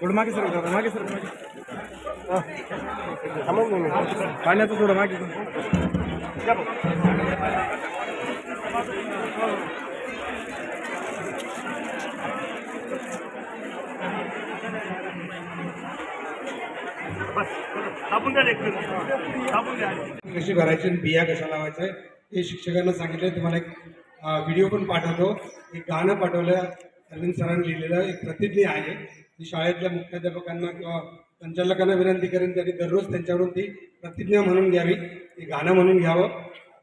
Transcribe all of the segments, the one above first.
थोडं मागे सर मागे सर पाण्याचं थोडं मागे. कशी भरायची आणि बिया कशा लावायचं आहे हे शिक्षकांना सांगितलं. तुम्हाला एक व्हिडिओ पण पाठवतो. एक गाणं पाठवलं. अरविंद सरांनी लिहिलेलं एक प्रतिज्ञा आहे. ती शाळेतल्या मुख्याध्यापकांना किंवा संचालकांना विनंती करेन त्यांनी दररोज त्यांच्याकडून ती प्रतिज्ञा म्हणून घ्यावी ते गाणं म्हणून घ्यावं.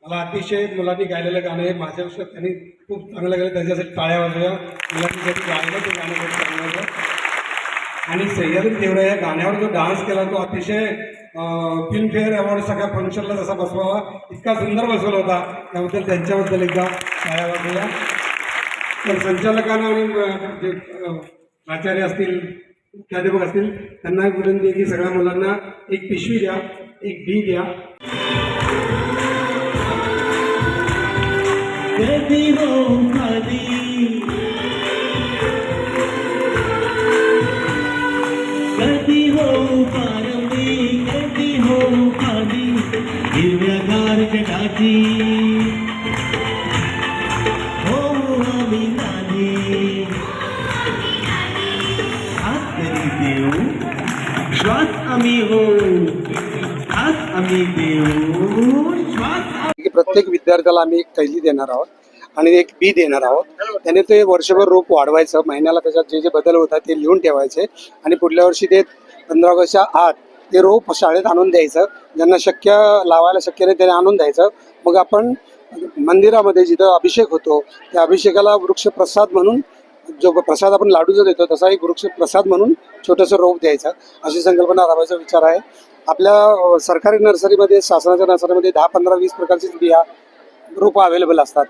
मला अतिशय मुलांनी गायलेलं गाणं आहे माझ्यापेक्षा त्यांनी खूप चांगलं गेलं त्याच्यासाठी टाळ्या वाजव्या मुलांनी गायलं ते गाणं खूप चांगलं होतं आणि सह्याद्री देवरा या गाण्यावर जो डान्स केला तो अतिशय फिल्मफेअर अवॉर्ड सगळ्या फंक्शनला जसा बसवावा इतका सुंदर बसवला होता. त्याबद्दल त्यांच्याबद्दल एकदा टाळ्या वाजवूया. तर संचालकांना आणि जे प्राचार्य असतील प्राध्यापक असतील त्यांना विनंती आहे की सगळ्या मुलांना एक पिशवी द्या एक बी द्या. कधी कधी देऊ श्वास आम्ही हो हात आम्ही देऊ श्वास प्रत्येक विद्यार्थ्याला आम्ही एक कैली देणार आहोत आणि एक बी देणार आहोत. त्याने ते वर्षभर रोप वाढवायचं महिन्याला त्याच्यात जे जे बदल होतात ते लिहून ठेवायचे आणि पुढल्या वर्षी ते पंधरा ऑगस्टच्या आत ते रोप शाळेत आणून द्यायचं. ज्यांना शक्य लावायला शक्य नाही त्याने आणून द्यायचं. मग आपण मंदिरामध्ये जिथं अभिषेक होतो त्या अभिषेकाला वृक्षप्रसाद म्हणून जो प्रसाद आपण लाडूचा देतो तसा एक वृक्ष प्रसाद म्हणून छोटंसं रोप द्यायचं. अशी संकल्पना राबवायचा विचार आहे. आपल्या सरकारी नर्सरीमध्ये शासनाच्या नर्सरीमध्ये दहा पंधरा वीस प्रकारचीच बिया रोपं अवेलेबल असतात.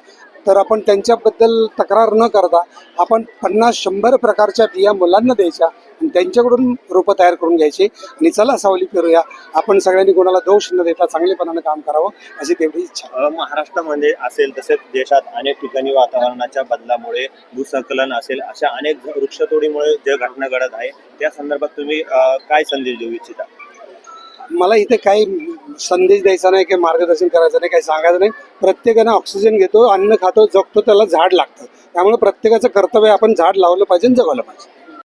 तर आपण त्यांच्याबद्दल तक्रार न करता आपण पन्नास शंभर प्रकारच्या बिया मुलांना द्यायच्या आणि त्यांच्याकडून रोपं तयार करून घ्यायची. आणि चला सावली करूया आपण सगळ्यांनी कोणाला दोष न देता चांगलेपणानं काम करावं अशी तेवढी इच्छा. महाराष्ट्रामध्ये असेल तसेच देशात अनेक ठिकाणी वातावरणाच्या बदलामुळे भूसंकलन असेल अशा अनेक वृक्षतोडीमुळे जे घटना घडत आहे त्या संदर्भात तुम्ही काय संदेश देऊ इच्छिता? मला इथे काही संदेश द्यायचा नाही काही मार्गदर्शन करायचं नाही काही सांगायचं नाही. प्रत्येकानं ऑक्सिजन घेतो अन्न खातो जगतो त्याला झाड लागतं. त्यामुळे प्रत्येकाचं कर्तव्य आपण झाड लावलं पाहिजे आणि जगवलं पाहिजे.